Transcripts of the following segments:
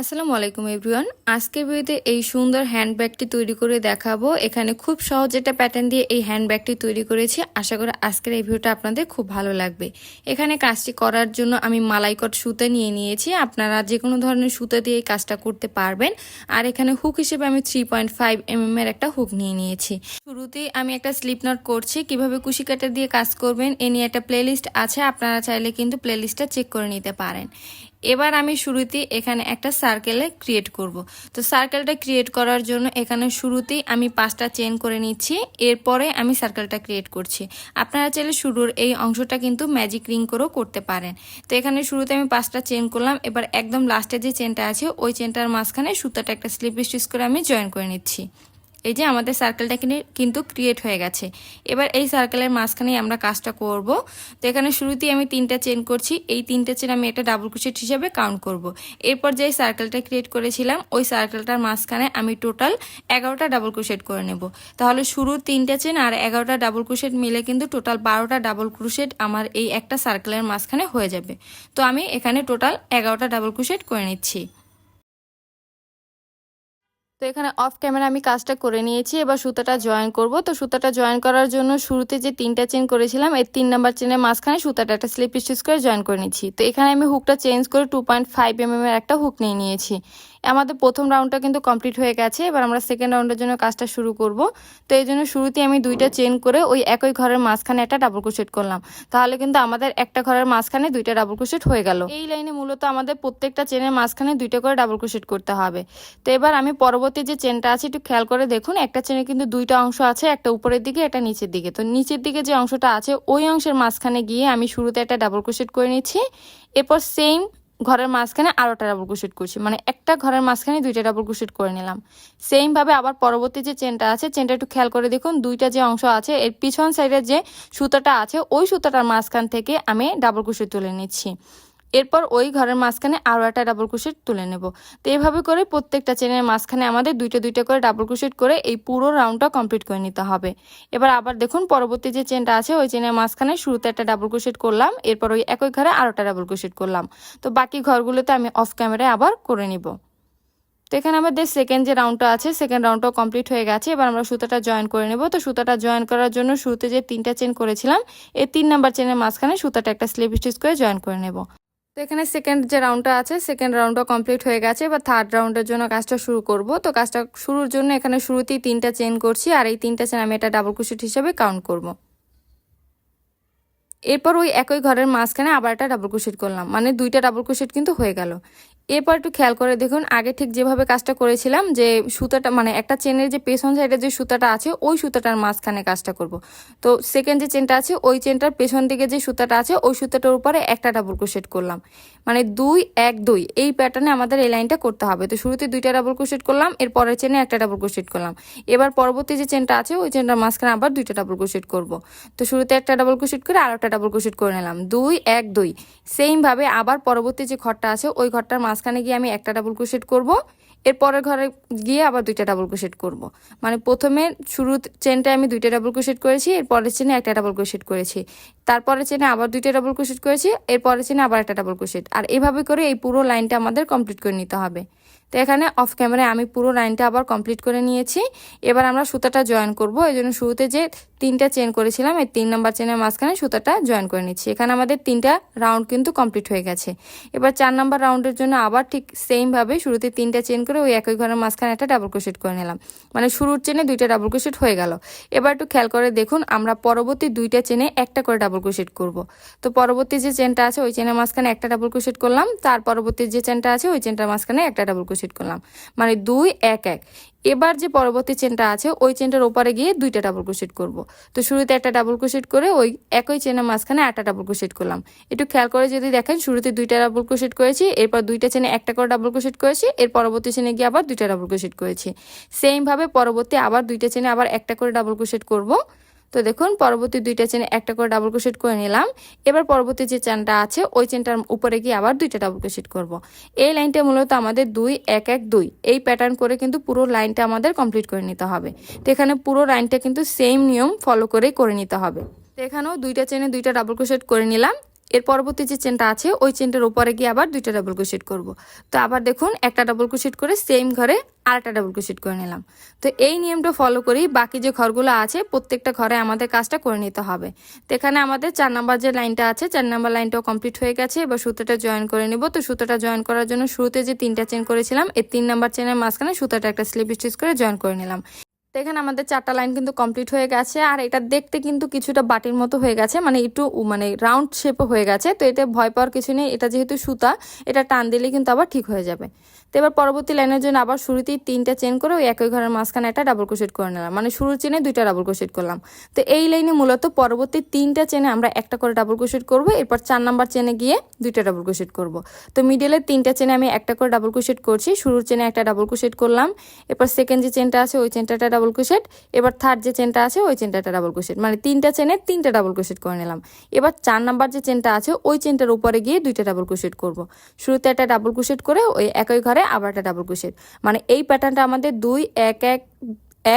আসসালামু আলাইকুম, এভরিওয়ান। আজকের ভিডিওতে এই সুন্দর হ্যান্ডব্যাগটি তৈরি করে দেখাবো। এখানে খুব সহজ একটা প্যাটার্ন দিয়ে এই হ্যান্ডব্যাগটি তৈরি করেছি। আশা করি আজকের এই ভিডিওটা আপনাদের খুব ভালো লাগবে। এখানে কাজটি করার জন্য আমি মালাইকট সুতা নিয়ে নিয়েছি। আপনারা যে কোনো ধরনের সুতা দিয়ে এই কাজটা করতে পারবেন। আর এখানে হুক হিসেবে আমি থ্রি পয়েন্ট ফাইভ এম এর একটা হুক নিয়ে নিয়েছি। শুরুতেই আমি একটা স্লিপ নট করছি। কীভাবে কুশি কাটা দিয়ে কাজ করবেন, এ নিয়ে একটা প্লেলিস্ট আছে। আপনারা চাইলে কিন্তু প্লেলিস্টটা চেক করে নিতে পারেন। এবার আমি শুরুতেই এখানে একটা সার্কেলে ক্রিয়েট করব। তো সার্কেলটা ক্রিয়েট করার জন্য এখানে শুরুতেই আমি পাঁচটা চেন করে নিচ্ছি, এরপরে আমি সার্কেলটা ক্রিয়েট করছি। আপনারা চাইলে শুরুর এই অংশটা কিন্তু ম্যাজিক রিং করেও করতে পারেন। তো এখানে শুরুতে আমি পাঁচটা চেন করলাম, এবার একদম লাস্টে যে চেনটা আছে, ওই চেনটার মাঝখানে সুতাটা একটা স্লিপ স্টিচ করে আমি জয়েন করে নিচ্ছি। এই যে আমাদের সার্কেলটা কিন্তু ক্রিয়েট হয়ে গেছে। এবার এই সার্কেলের মাঝখানেই আমরা কাজটা করব। তো এখানে শুরুতেই আমি তিনটা চেন করছি। এই তিনটা চেন আমি একটা ডাবল ক্রোশেট হিসেবে কাউন্ট করব। এরপর যে সার্কেলটা ক্রিয়েট করেছিলাম, ওই সার্কেলটার মাঝখানে আমি টোটাল এগারোটা ডাবল ক্রোশেট করে নেব। তাহলে শুরুর তিনটা চেন আর এগারোটা ডাবল ক্রোশেট মিলে কিন্তু টোটাল বারোটা ডাবল ক্রোশেট আমার এই একটা সার্কেলের মাঝখানে হয়ে যাবে। তো আমি এখানে টোটাল এগারোটা ডাবল ক্রোশেট করে নিচ্ছি। তো এখানে অফ ক্যামেরা আমি কাজটা করে নিয়েছি। এবার সুতাটা জয়েন করব। তো সুতাটা জয়েন করার জন্য শুরুতে যে তিনটা চেন করেছিলাম, এই তিন নাম্বার চেনের মাঝখানে সুতাটা একটা স্লিপ স্টিচ করে জয়েন করে নিয়েছি তো এখানে আমি হুকটা চেঞ্জ করে টু পয়েন্ট ফাইভ এম এর একটা হুক নিয়ে নিয়েছি। আমাদের প্রথম রাউন্ডটা কিন্তু কমপ্লিট হয়ে গেছে। এবার আমরা সেকেন্ড রাউন্ডের জন্য কাজটা শুরু করব। তো এই জন্য শুরুতে আমি দুইটা চেন করে ওই একই ঘরের মাঝখানে একটা ডাবল ক্রোশেট করলাম। তাহলে কিন্তু আমাদের একটা ঘরের মাঝখানে দুইটা ডাবল ক্রোশেট হয়ে গেল। এই লাইনে মূলত আমাদের প্রত্যেকটা চেনের মাঝখানে দুইটা করে ডাবল ক্রোশেট করতে হবে। তো এবার আমি পরবর্তী যে চেনটা আছে, একটু খেয়াল করে দেখুন, একটা চেনে কিন্তু দুইটা অংশ আছে, একটা উপরের দিকে, একটা নিচের দিকে। তো নিচের দিকে যে অংশটা আছে, ওই অংশের মাঝখানে গিয়ে আমি শুরুতে একটা ডাবল ক্রোশেট করে নিচ্ছি। এরপর সেম ঘরের মাঝখানে আরোটা ডাবল ক্রোশেট করছি। মানে একটা ঘরের মাঝখানে দুইটা ডাবল ক্রোশেট করে নিলাম। সেমভাবে আবার পরবর্তী যে চেনটা আছে চেনটা একটু খেয়াল করে দেখুন, দুইটা যে অংশ আছে, এর পিছন সাইডের যে সুতাটা আছে, ওই সুতাটার মাঝখান থেকে আমি ডাবল ক্রোশেট তুলে নিচ্ছি। এরপর ওই ঘরের মাঝখানে আরও একটা ডাবল ক্রোশেট তুলে নেব। তো এইভাবে করে প্রত্যেকটা চেনের মাঝখানে আমাদের দুইটা দুইটা করে ডাবল ক্রোশেট করে এই পুরো রাউন্ডটা কমপ্লিট করে নিতে হবে। এবার আবার দেখুন পরবর্তী যে চেনটা আছে, ওই চেনের মাঝখানে শুরুতে একটা ডাবল ক্রোশেট করলাম, এরপর ওই একই ঘরে আরোটা ডাবল ক্রোশেট করলাম। তো বাকি ঘরগুলোতে আমি অফ ক্যামেরায় আবার করে নিব। তো এখানে আমাদের সেকেন্ড যে রাউন্ডটা আছে সেকেন্ড রাউন্ডটাও কমপ্লিট হয়ে গেছে। এবার আমরা সুতাটা জয়েন করে নেব। তো সুতাটা জয়েন করার জন্য শুরুতে যে তিনটা চেন করেছিলাম, এই তিন নাম্বার চেনের মাঝখানে সুতাটা একটা স্লিপ স্টিচ করে জয়েন করে নেব। তো এখানে সেকেন্ড যে রাউন্ডটা আছে সেকেন্ড রাউন্ডটা কমপ্লিট হয়ে গেছে। এবার থার্ড রাউন্ডের জন্য কাজটা শুরু করব। তো কাজটা শুরুর জন্য এখানে শুরুতেই তিনটা চেন করছি, আর এই তিনটা চেন আমি এটা ডাবল কুশিট হিসেবে কাউন্ট করব। এরপর ওই একই ঘরের মাঝখানে আবার একটা ডাবল কুশিট করলাম। মানে দুইটা ডাবল কুশিট কিন্তু হয়ে গেল। এরপর একটু খেয়াল করে দেখুন, আগে ঠিক যেভাবে কাজটা করেছিলাম, যে সুতাটা মানে একটা চেনের যে পেছন সাইডে যে সুতাটা আছে, ওই সুতাটার মাঝখানে কাজটা করব। তো সেকেন্ড যে চেনটা আছে, ওই চেনটার পেছন দিকে যে সুতাটা আছে, ওই সুতাটার উপরে একটা ডাবল ক্রোশেট করলাম। মানে দুই, এক, দুই, এই প্যাটার্নে আমাদের এই লাইনটা করতে হবে। তো শুরুতে দুইটা ডাবল ক্রোশেট করলাম এর পরের চেনে একটা ডাবল ক্রোশেট করলাম। এবার পরবর্তী যে চেনটা আছে, ওই চেনটার মাঝখানে আবার দুইটা ডাবল ক্রোশেট করব। তো শুরুতে একটা ডাবল ক্রোশেট করে আর একটা ডাবল ক্রোশেট করে নিলাম। দুই, এক, দুই সেমভাবে আবার পরবর্তী যে ঘরটা আছে, ওই ঘরটার মাঝখানে গিয়ে আমি একটা ডাবল ক্রোশেট করব এরপরের ঘরে গিয়ে আবার দুইটা ডাবল ক্রোশেট করব। মানে প্রথমে শুরু চেনটা আমি দুইটা ডাবল ক্রোশেট করেছি এরপরের চেনে একটা ডাবল ক্রোশেট করেছি। তারপরে চেনে আবার দুইটা ডাবল ক্রোশেট করেছি এরপরের চেনে আবার একটা ডাবল ক্রোশেট আর এভাবে করে এই পুরো লাইনটা আমাদের কমপ্লিট করে নিতে হবে। তো এখানে অফ ক্যামেরায় আমি পুরো লাইনটা আবার কমপ্লিট করে নিয়েছি। এবার আমরা সুতাটা জয়েন করব। এই জন্য শুরুতে যে তিনটা চেন করেছিলাম, এই তিন নম্বর চেনের মাঝখানে সুতাটা জয়েন করে নিচ্ছি। এখানে আমাদের তিনটা রাউন্ড কিন্তু কমপ্লিট হয়ে গেছে। এবার চার নম্বর রাউন্ডের জন্য আবার ঠিক সেমভাবে শুরুতে তিনটা চেন করে ওই একই ঘরের মাঝখানে একটা ডাবল ক্রোশেট করে নিলাম। মানে শুরুর চেনে দুইটা ডাবল ক্রোশেট হয়ে গেল। এবার একটু খেয়াল করে দেখুন, আমরা পরবর্তী দুইটা চেনে একটা করে ডাবল ক্রোশেট করব। তো পরবর্তী যে চেনটা আছে, ওই চেনের মাঝখানে একটা ডাবল ক্রোশেট করলাম। তার পরবর্তী যে চেনটা আছে, ওই চেনটার মাঝখানে একটা ডাবল ক্রোশেট করলাম। মানে দুই, এক এক। এবার যে পরবর্তী চেনটা আছে, ওই চেনটার ওপারে গিয়ে দুইটা ডাবল ক্রোশেট করব। তো শুরুতে একটা ডাবল ক্রোশেট করে ওই একই চেনের মাঝখানে একটা ডাবল ক্রোশেট করলাম। একটু খেয়াল করে যদি দেখেন, শুরুতে দুইটা ডাবল ক্রোশেট করেছি, এরপর দুইটা চেনে একটা করে ডাবল ক্রোশেট করেছি, এর পরবর্তী চেনে গিয়ে আবার দুইটা ডাবল ক্রোশেট করেছি। সেমভাবে পরবর্তী আবার দুইটা চেনে আবার একটা করে ডাবল ক্রোশেট করব। তো দেখুন, পরবর্তী দুইটা চেনে একটা করে ডাবল ক্রোশেট করে নিলাম। এবার পরবর্তী যে চেনটা আছে, ওই চেনটার উপরে গিয়ে আবার দুইটা ডাবল ক্রোশেট করব। এই লাইনটা মূলত আমাদের দুই, এক এক, দুই। এই প্যাটার্ন করে কিন্তু পুরো লাইনটা আমাদের কমপ্লিট করে নিতে হবে। তো এখানে পুরো লাইনটা কিন্তু সেম নিয়ম ফলো করেই করে নিতে হবে। তো এখানেও দুইটা চেনে দুইটা ডাবল ক্রোশেট করে নিলাম। এর পরবর্তী যে চেনটা আছে, ওই চেনটার উপরে গিয়ে আবার দুইটা ডাবল ক্রোশেট করব। তো আবার দেখুন, একটা ডাবল ক্রোশেট করে সেম ঘরে আরেকটা ডাবল ক্রোশেট করে নিলাম। তো এই নিয়মটা ফলো করি, বাকি যে ঘরগুলো আছে, প্রত্যেকটা ঘরে আমাদের কাজটা করে নিতে হবে। তো এখানে আমাদের চার নাম্বার যে লাইনটা আছে, চার নাম্বার লাইনটাও কমপ্লিট হয়ে গেছে, এবার সুতোটা জয়েন করে নিব। তো সুতোটা জয়েন করার জন্য শুরুতে যে তিনটা চেন করেছিলাম, এই তিন নাম্বার চেনের মাঝখানে সুতোটা একটা স্লিপ স্টিচ করে জয়েন করে নিলাম। তো এখানে আমাদের চারটা লাইন কিন্তু কমপ্লিট হয়ে গেছে, আর এটা দেখতে কিন্তু কিছুটা বাটির মতো হয়ে গেছে মানে একটু মানে রাউন্ড শেপও হয়ে গেছে, তো এটা ভয় পাওয়ার কিছু নেই, এটা যেহেতু সুতা, এটা টান দিলে কিন্তু আবার ঠিক হয়ে যাবে। তো এবার পরবর্তী লাইনের জন্য আবার শুরুতেই তিনটা চেন করে ওই একই ঘরের মাঝখানে একটা ডাবল ক্রোশেট করে নিলাম। মানে শুরুর চেনে দুইটা ডাবল ক্রোশেট করলাম। তো এই লাইনে মূলত পরবর্তী তিনটা চেনে আমরা একটা করে ডাবল ক্রোশেট করব, এরপর চার নাম্বার চেনে গিয়ে দুইটা ডাবল ক্রোশেট করব। তো মিডলের তিনটা চেনে আমি একটা করে ডাবল ক্রোশেট করছি, শুরুর চেনে একটা ডাবল ক্রোশেট করলাম, এরপর সেকেন্ড যে চেনটা আছে ওই চেনটা ডাবল ক্রোশেট এবার থার্ড যে চেনটা আছে ওই চেনটা ডাবল ক্রোশেট মানে তিনটা চেনে তিনটা ডাবল ক্রোশেট করে নিলাম। এবার চার নাম্বার যে চেনটা আছে ওই চেনটার উপরে গিয়ে দুইটা ডাবল ক্রোশেট করব। শুরুতে একটা ডাবল ক্রোশেট করে ওই একই ঘরে আবার একটা ডাবল ক্রোশেট মানে এই প্যাটার্নটা আমাদের দুই, এক এক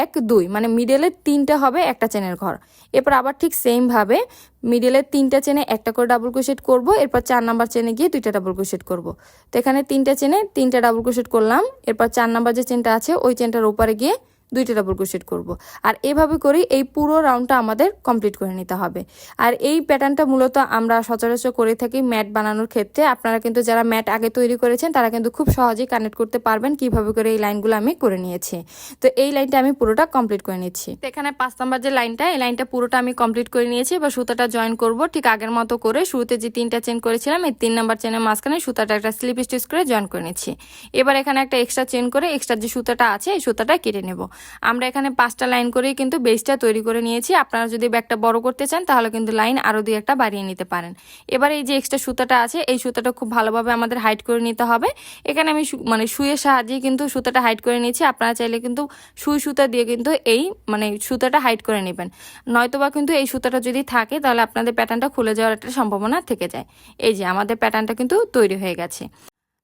এক, দুই মানে মিডেলের তিনটা হবে একটা চেনের ঘর। এরপর আবার ঠিক সেমভাবে মিডেলের তিনটা চেনে একটা করে ডাবল ক্রোশেট করব, এরপর চার নাম্বার চেনে গিয়ে দুইটা ডাবল ক্রোশেট করব। তো এখানে তিনটা চেনে তিনটা ডাবল ক্রোশেট করলাম, এরপর চার নাম্বার যে চেনটা আছে, ওই চেনটার ওপারে গিয়ে দুইটা ডাবল ক্রোশেট করব। আর এভাবে করেই এই পুরো রাউন্ডটা আমাদের কমপ্লিট করে নিতে হবে। আর এই প্যাটার্নটা মূলত আমরা সচরাচর করে থাকি ম্যাট বানানোর ক্ষেত্রে। আপনারা কিন্তু যারা ম্যাট আগে তৈরি করেছেন, তারা কিন্তু খুব সহজেই কানেক্ট করতে পারবেন কীভাবে করে এই লাইনগুলো আমি করে নিয়েছি। তো এই লাইনটা আমি পুরোটা কমপ্লিট করে নিচ্ছি। তো এখানে পাঁচ নাম্বার যে লাইনটা এই লাইনটা পুরোটা আমি কমপ্লিট করে নিয়েছি। এবার সুতাটা জয়েন করব ঠিক আগের মতো করে। শুরুতে যে তিনটা চেন করেছিলাম, এই তিন নাম্বার চেনের মাঝখানে সুতাটা একটা স্লিপ স্টিচ করে জয়েন করে নিচ্ছি। এবার এখানে একটা এক্সট্রা চেন করে এক্সট্রা যে সুতাটা আছে, এই সুতাটা কেটে নেব। আমরা এখানে পাঁচটা লাইন করেই কিন্তু বেসটা তৈরি করে নিয়েছি। আপনারা যদি ব্যাগটা বড় করতে চান, তাহলে কিন্তু লাইন আরও দুই একটা বাড়িয়ে নিতে পারেন। এবার এই যে এক্সট্রা সুতাটা আছে, এই সুতাটা খুব ভালোভাবে আমাদের হাইট করে নিতে হবে। এখানে আমি মানে সুইয়ের সাহায্যে কিন্তু সুতাটা হাইট করে নিয়েছি। আপনারা চাইলে কিন্তু সুই সুতা দিয়ে কিন্তু এই মানে সুতাটা হাইট করে নেবেন। নয়তোবা কিন্তু এই সুতাটা যদি থাকে, তাহলে আপনাদের প্যাটার্নটা খুলে যাওয়ার একটা সম্ভাবনা থেকে যায়। এই যে আমাদের প্যাটার্নটা কিন্তু তৈরি হয়ে গেছে।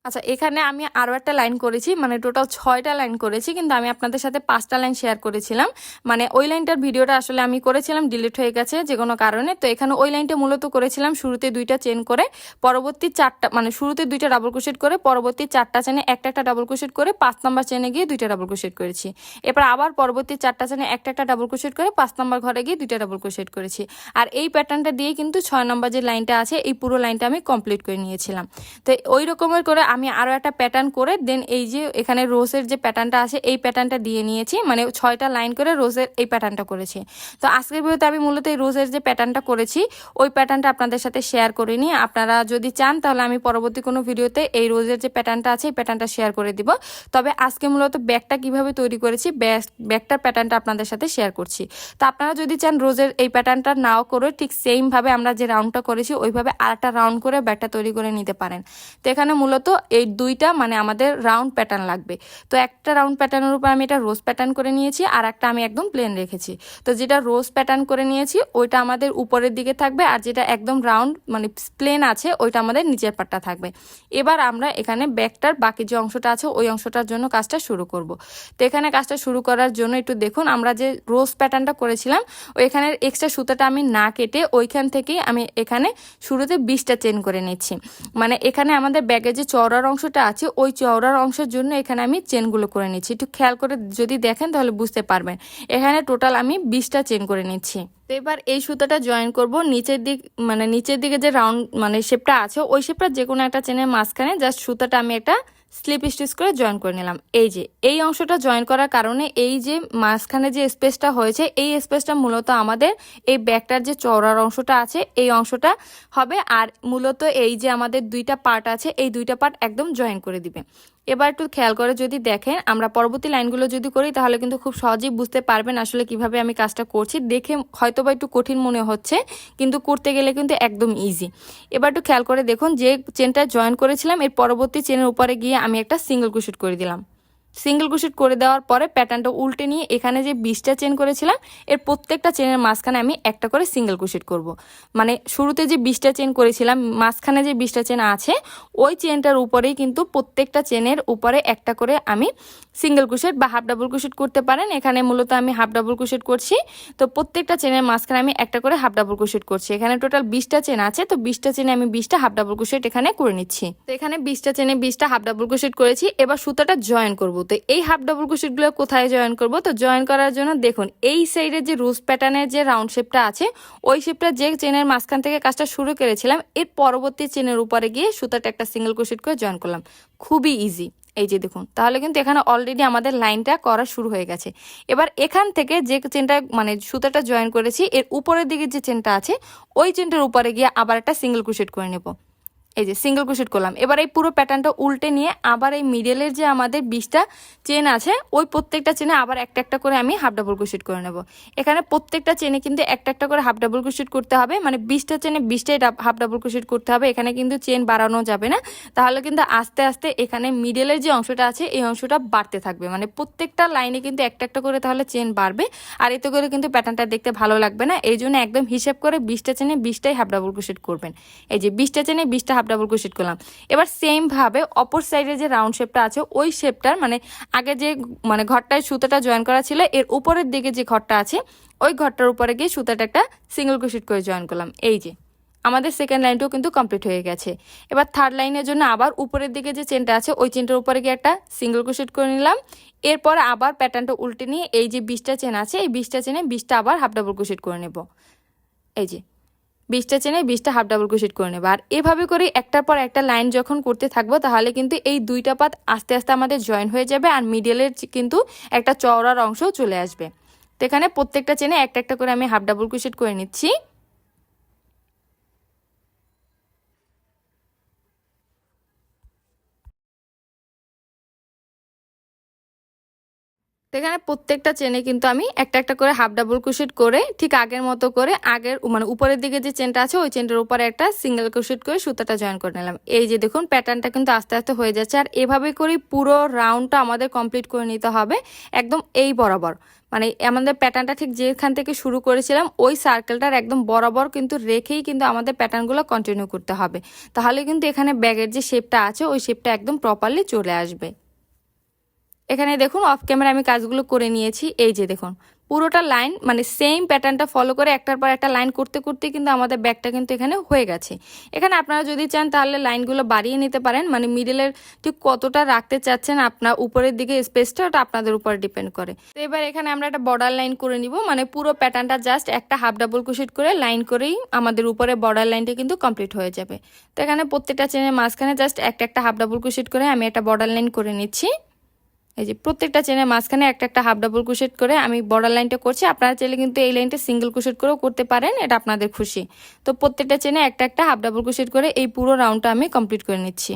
আচ্ছা এখানে আমি আরও একটা লাইন করেছি মানে টোটাল ছয়টা লাইন করেছি, কিন্তু আমি আপনাদের সাথে পাঁচটা লাইন শেয়ার করেছিলাম। মানে ওই লাইনটার ভিডিওটা আসলে আমি করেছিলাম ডিলিট হয়ে গেছে যে কোনো কারণে। তো এখানে ওই লাইনটা মূলত করেছিলাম শুরুতে দুইটা চেন করে, পরবর্তী চারটা মানে শুরুতে দুইটা ডাবল ক্রোশেট করে, পরবর্তী চারটা চেনে একটা একটা ডাবল ক্রোশেট করে, পাঁচ নাম্বার চেনে গিয়ে দুইটা ডাবল ক্রোশেট করেছি। এরপর আবার পরবর্তী চারটা চেনে একটা একটা ডাবল ক্রোশেট করে, পাঁচ নাম্বার ঘরে গিয়ে দুইটা ডাবল ক্রোশেট করেছি। আর এই প্যাটার্নটা দিয়ে কিন্তু ছয় নম্বর যে লাইনটা আছে, এই পুরো লাইনটা আমি কমপ্লিট করে নিয়েছিলাম। তো ওই রকমের করে আমি আরও একটা প্যাটার্ন করে দেন এই যে এখানে রোজের যে প্যাটার্নটা আছে, এই প্যাটার্নটা দিয়ে নিয়েছি। মানে ছয়টা লাইন করে রোজের এই প্যাটার্নটা করেছি। তো আজকের ভিডিওতে আমি মূলত এই রোজের যে প্যাটার্নটা করেছি, ওই প্যাটার্নটা আপনাদের সাথে শেয়ার করে নিই। আপনারা যদি চান, তাহলে আমি পরবর্তী কোনো ভিডিওতে এই রোজের যে প্যাটার্নটা আছে, এই প্যাটার্নটা শেয়ার করে দিব। তবে আজকে মূলত ব্যাগটা কীভাবে তৈরি করেছি ব্যাগটার প্যাটার্নটা আপনাদের সাথে শেয়ার করছি। তো আপনারা যদি চান রোজের এই প্যাটার্নটা নাও করে, ঠিক সেমভাবে আমরা যে রাউন্ডটা করেছি, ওইভাবে আরেকটা রাউন্ড করে ব্যাগটা তৈরি করে নিতে পারেন। তো এখানে মূলত এই দুইটা মানে আমাদের রাউন্ড প্যাটার্ন লাগবে। তো একটা রাউন্ড প্যাটার্নের উপর আমি এটা রোজ প্যাটার্ন করে নিয়েছি আর একটা আমি একদম প্লেন রেখেছি। তো যেটা রোজ প্যাটার্ন করে নিয়েছি, ওইটা আমাদের উপরের দিকে থাকবে আর যেটা একদম রাউন্ড মানে প্লেন আছে, ওইটা আমাদের নিচের পাটটা থাকবে। এবার আমরা এখানে ব্যাগটার বাকি যে অংশটা আছে, ওই অংশটার জন্য কাজটা শুরু করব। তো এখানে কাজটা শুরু করার জন্য একটু দেখুন, আমরা যে রোজ প্যাটার্নটা করেছিলাম ওইখানের এক্সট্রা সুতাটা আমি না কেটে ওইখান থেকেই আমি এখানে শুরুতে বিশটা চেন করে নিচ্ছি। মানে এখানে আমাদের ব্যাগে যে চওড়ার অংশটা আছে, ওই চওড়ার অংশের জন্য এখানে আমি চেনগুলো করে নিচ্ছি। একটু খেয়াল করে যদি দেখেন তাহলে বুঝতে পারবেন। এখানে টোটাল আমি বিশটা চেন করে নিচ্ছি। তো এবার এই সুতাটা জয়েন করব। নিচের দিক মানে নিচের দিকে যে রাউন্ড মানে শেপটা আছে, ওই শেপটা যে কোনো একটা চেনের মাঝখানে জাস্ট সুতাটা আমি একটা স্লিপ স্টিচ করে জয়েন করে নিলাম। এই যে, এই অংশটা জয়েন করার কারণে এই যে মাঝখানে যে স্পেসটা হয়েছে, এই স্পেসটা মূলত আমাদের এই ব্যাগটার যে চওড়ার অংশটা আছে, এই অংশটা হবে। আর মূলত এই যে আমাদের দুইটা পার্ট আছে, এই দুইটা পার্ট একদম জয়েন করে দিবে। এবার একটু খেয়াল করে যদি দেখেন, আমরা পরবর্তী লাইনগুলো যদি করি, তাহলে কিন্তু খুব সহজেই বুঝতে পারবেন আসলে কীভাবে আমি কাজটা করছি। দেখে হয়তো বা একটু কঠিন মনে হচ্ছে, কিন্তু করতে গেলে কিন্তু একদম ইজি এবার একটু খেয়াল করে দেখুন, যে চেনটা জয়েন করেছিলাম, এর পরবর্তী চেনের উপরে গিয়ে আমি একটা সিঙ্গেল ক্রোশেট করে দিলাম। সিঙ্গেল ক্রোশেট করে দেওয়ার পরে প্যাটার্নটা উল্টে নিয়ে এখানে যে বিশটা চেন করেছিলাম, এর প্রত্যেকটা চেনের মাঝখানে আমি একটা করে সিঙ্গেল ক্রোশেট করব। মানে শুরুতে যে বিশটা চেন করেছিলাম, মাঝখানে যে বিশটা চেন আছে, ওই চেনটার উপরেই কিন্তু প্রত্যেকটা চেনের উপরে একটা করে আমি সিঙ্গেল ক্রোশেট বা হাফ ডাবল ক্রোশেট করতে পারেন। এখানে মূলত আমি হাফ ডাবল ক্রোশেট করছি। তো প্রত্যেকটা চেনের মাঝখানে আমি একটা করে হাফ ডাবল ক্রোশেট করছি। এখানে টোটাল বিশটা চেন আছে, তো বিশটা চেনে আমি বিশটা হাফ ডাবল ক্রোশেট এখানে করে নিচ্ছি। তো এখানে বিশটা চেনে বিশটা হাফ ডাবল ক্রোশেট করেছি। এবার সুতাটা জয়েন করব। তো এই হাফ ডাবল ক্রোশেটগুলো কোথায় জয়েন করব? তো জয়েন করার জন্য দেখুন, এই সাইডের যে রোজ প্যাটার্নের যে রাউন্ড শেপটা আছে, ওই শেপটা যে চেনের মাঝখান থেকে কাজটা শুরু করেছিলাম, এর পরবর্তী চেনের উপরে গিয়ে সুতাটা একটা সিঙ্গেল ক্রোশেট করে জয়েন করলাম। খুবই ইজি এই যে দেখুন, তাহলে কিন্তু এখানে অলরেডি আমাদের লাইনটা করা শুরু হয়ে গেছে। এবার এখান থেকে যে চেনটা মানে সুতাটা জয়েন করেছি, এর উপরের দিকে যে চেনটা আছে, ওই চেনটার উপরে গিয়ে আবার একটা সিঙ্গেল ক্রোশেট করে নেব। এই যে সিঙ্গেল ক্রোশেট করলাম। এবার এই পুরো প্যাটার্নটা উল্টে নিয়ে আবার এই মিডলের যে আমাদের বিশটা চেন আছে, ওই প্রত্যেকটা চেনে আবার একটা একটা করে আমি হাফ ডাবল ক্রোশেট করে নেব। এখানে প্রত্যেকটা চেনে কিন্তু একটা একটা করে হাফ ডাবল ক্রোশেট করতে হবে মানে বিশটা চেনে বিশটাই হাফ ডাবল ক্রোশেট করতে হবে, এখানে কিন্তু চেন বাড়ানো যাবে না। তাহলে কিন্তু আস্তে আস্তে এখানে মিডলের যে অংশটা আছে, এই অংশটা বাড়তে থাকবে। মানে প্রত্যেকটা লাইনে কিন্তু একটা একটা করে তাহলে চেন বাড়বে, আর এতে করে কিন্তু প্যাটার্নটা দেখতে ভালো লাগবে না। এই জন্য একদম হিসেব করে বিশটা চেনে বিশটাই হাফ ডাবল ক্রোশেট করবেন। এই যে বিশটা চেনে বিশটা হাফ ডাবল ক্রোশেট করলাম। এবার সেমভাবে অপর সাইডে যে রাউন্ড শেপটা আছে, ওই শেপটার মানে আগে যে মানে ঘরটায় সুতাটা জয়েন করা ছিল, এর উপরের দিকে যে ঘরটা আছে, ওই ঘরটার উপরে গিয়ে সুতাটা একটা সিঙ্গেল ক্রোশেট করে জয়েন করলাম। এই যে, আমাদের সেকেন্ড লাইনটাও কিন্তু কমপ্লিট হয়ে গেছে। এবার থার্ড লাইনের জন্য আবার উপরের দিকে যে চেনটা আছে, ওই চেনটার উপরে গিয়ে একটা সিঙ্গেল ক্রোশেট করে নিলাম। এরপর আবার প্যাটার্নটা উল্টে নিয়ে এই যে বিশটা চেন আছে, এই বিশটা চেনে বিশটা আবার হাফ ডাবল ক্রোশেট করে নেব। এই যে বিশটা চেনে বিশটা হাফ ডাবল ক্রোশেট করে নেব। আর এভাবে করে একটার পর একটা লাইন যখন করতে থাকব, তাহলে কিন্তু এই দুইটা পাত আস্তে আস্তে আমাদের জয়েন হয়ে যাবে আর মিডলের কিন্তু একটা চওড়ার অংশও চলে আসবে। তো এখানে প্রত্যেকটা চেনে একটা একটা করে আমি হাফ ডাবল ক্রোশেট করে নিচ্ছি। এখানে প্রত্যেকটা চেনে কিন্তু আমি একটা একটা করে হাফ ডাবল ক্রোশেট করে ঠিক আগের মতো করে আগের মানে উপরের দিকে যে চেনটা আছে, ওই চেনটার উপরে একটা সিঙ্গেল ক্রোশেট করে সুতাটা জয়েন করে নিলাম। এই যে দেখুন প্যাটার্নটা কিন্তু আস্তে আস্তে হয়ে যাচ্ছে। আর এভাবে করে পুরো রাউন্ডটা আমাদের কমপ্লিট করে নিতে হবে একদম এই বরাবর। মানে আমাদের প্যাটার্নটা ঠিক যেখান থেকে শুরু করেছিলাম, ওই সার্কেলটার একদম বরাবর কিন্তু রেখেই কিন্তু আমাদের প্যাটার্নগুলো কন্টিনিউ করতে হবে। তাহলে কিন্তু এখানে ব্যাগের যে শেপটা আছে, ওই শেপটা একদম প্রপারলি চলে আসবে। এখানে দেখুন অফ ক্যামেরা আমি কাজগুলো করে নিয়েছি। এই যে দেখুন, পুরোটা লাইন মানে সেম প্যাটার্নটা ফলো করে একটার পর একটা লাইন করতে করতে কিন্তু আমাদের ব্যাগটা কিন্তু এখানে হয়ে গেছে। এখানে আপনারা যদি চান তাহলে লাইনগুলো বাড়িয়ে নিতে পারেন মানে মিডিলের ঠিক কতটা রাখতে চাচ্ছেন আপনার উপরের দিকে স্পেসটা ওটা আপনাদের উপর ডিপেন্ড করে। তো এবার এখানে আমরা একটা বর্ডার লাইন করে নিব মানে পুরো প্যাটার্নটা জাস্ট একটা হাফ ডাবল কুশিট করে লাইন করেই আমাদের উপরে বর্ডার লাইনটা কিন্তু কমপ্লিট হয়ে যাবে। তো এখানে প্রত্যেকটা চেনের মাঝখানে জাস্ট একটা একটা হাফ ডাবল কুশিট করে আমি একটা বর্ডার লাইন করে নিচ্ছি। এই যে প্রত্যেকটা চেনের মাঝখানে একটা একটা হাফ ডাবল কুশেট করে আমি বর্ডার লাইনটা করছি। আপনারা চাইলে কিন্তু এই লাইনটা সিঙ্গেল কুশেট করেও করতে পারেন, এটা আপনাদের খুশি। তো প্রত্যেকটা চেনে একটা একটা হাফ ডাবল কুশেট করে এই পুরো রাউন্ডটা আমি কমপ্লিট করে নিচ্ছি।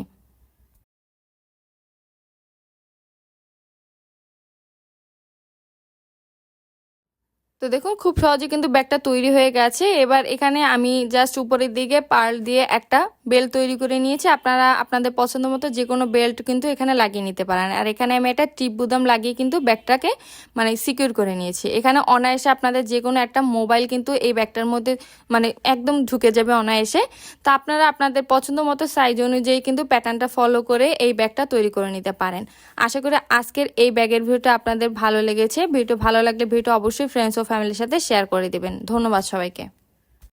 তো দেখুন, খুব সহজে কিন্তু ব্যাগটা তৈরি হয়ে গেছে। এবার এখানে আমি জাস্ট উপরের দিকে পার্ল দিয়ে একটা বেল্ট তৈরি করে নিয়েছি। আপনারা, আপনাদের পছন্দ মতো যে কোনো বেল্ট কিন্তু এখানে লাগিয়ে নিতে পারেন। আর এখানে আমি একটা টিপ বুদাম লাগিয়ে কিন্তু ব্যাগটাকে মানে সিকিউর করে নিয়েছি। এখানে অনায়াসে আপনাদের যে কোনো একটা মোবাইল কিন্তু এই ব্যাগটার মধ্যে মানে একদম ঢুকে যাবে অনায়াসে। তা আপনারা আপনাদের পছন্দ মতো সাইজ অনুযায়ী কিন্তু প্যাটার্নটা ফলো করে এই ব্যাগটা তৈরি করে নিতে পারেন। আশা করি আজকের এই ব্যাগের ভিডিওটা আপনাদের ভালো লেগেছে। ভিডিও ভালো লাগলে ভিডিও অবশ্যই ফ্রেন্ডস ও ফ্যামিলির সাথে শেয়ার করে দিবেন। ধন্যবাদ সবাইকে।